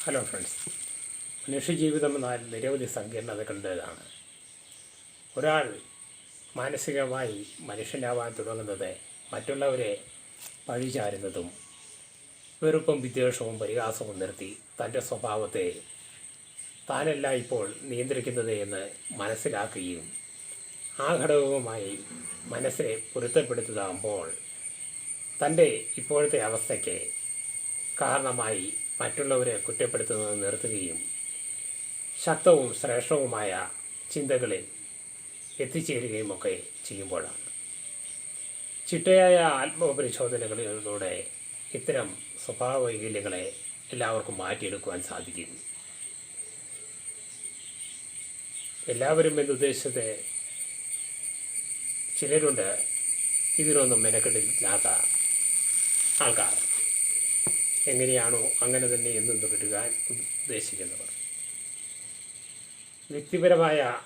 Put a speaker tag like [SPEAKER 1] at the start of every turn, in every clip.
[SPEAKER 1] Hello friends മനുഷ്യജീവിതം എന്നാൽ നിരവധി സങ്കീർണതകളുടേതാണ് ഒരാൾ മാനസികമായി മനുഷ്യനാവാൻ തുടങ്ങുന്നത് മറ്റുള്ളവരെ പഴിചാരുന്നതും വെറുപ്പും വിദ്വേഷവും പരിഹാസവും നിർത്തി തന്റെ സ്വഭാവത്തെ താനല്ല ഇപ്പോൾ നിയന്ത്രിക്കുന്നത് എന്ന് മനസ്സിലാക്കുകയും ആ ഘടകവുമായി മനസ്സിനെ പൊരുത്തപ്പെടുത്തുമ്പോൾ തന്റെ ഇപ്പോഴത്തെ അവസ്ഥയ്ക്ക് കാരണമായി മറ്റുള്ളവരെ കുറ്റപ്പെടുത്തുന്നത് നിർത്തുകയും ശക്തവും ശ്രേഷ്ഠവുമായ ചിന്തകളിൽ എത്തിച്ചേരുകയും ഒക്കെ ചെയ്യുമ്പോഴാണ്. ചിട്ടയായ ആത്മപരിശോധനകളിലൂടെ ഇത്തരം സ്വഭാവ വൈകല്യങ്ങളെ എല്ലാവർക്കും മാറ്റിയെടുക്കുവാൻ സാധിക്കും. എല്ലാവരും എന്നുദ്ദേശിച്ചത് ചിലരുണ്ട് ഇതിനൊന്നും മെനക്കെട്ടില്ലാത്ത ആൾക്കാർ. എങ്ങനെയാണോ അങ്ങനെ തന്നെ എന്നും തുടരുവാൻ ഉദ്ദേശിക്കുന്നവർ. വ്യക്തിപരമായ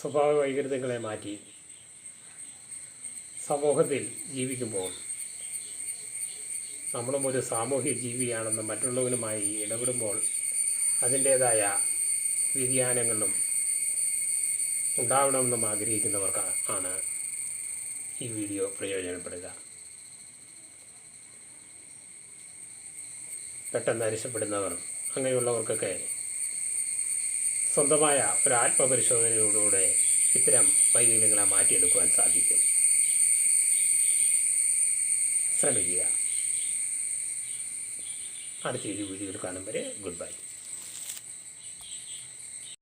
[SPEAKER 1] സ്വഭാവ വൈകൃതങ്ങളെ മാറ്റി സമൂഹത്തിൽ ജീവിക്കുമ്പോൾ നമ്മളും ഒരു സാമൂഹ്യ ജീവിയാണെന്ന് മറ്റുള്ളവരുമായി ഇടപെടുമ്പോൾ അതിന്റേതായ വ്യതിയാനങ്ങളും ഉണ്ടാവണമെന്നും ആഗ്രഹിക്കുന്നവർക്ക് ആണ് ഈ വീഡിയോ പ്രയോജനപ്പെടുക. പെട്ടെന്ന് അരിശപ്പെടുന്നവർ അങ്ങനെയുള്ളവർക്കൊക്കെ സ്വന്തമായ ഒരു ആത്മപരിശോധനയിലൂടെ ഇത്തരം വൈകല്യങ്ങളെ മാറ്റിയെടുക്കുവാൻ സാധിക്കും. ശ്രമിക്കുക. അടുത്ത ഒരു വീഡിയോയിൽ കാണും വരെ ഗുഡ് ബൈ.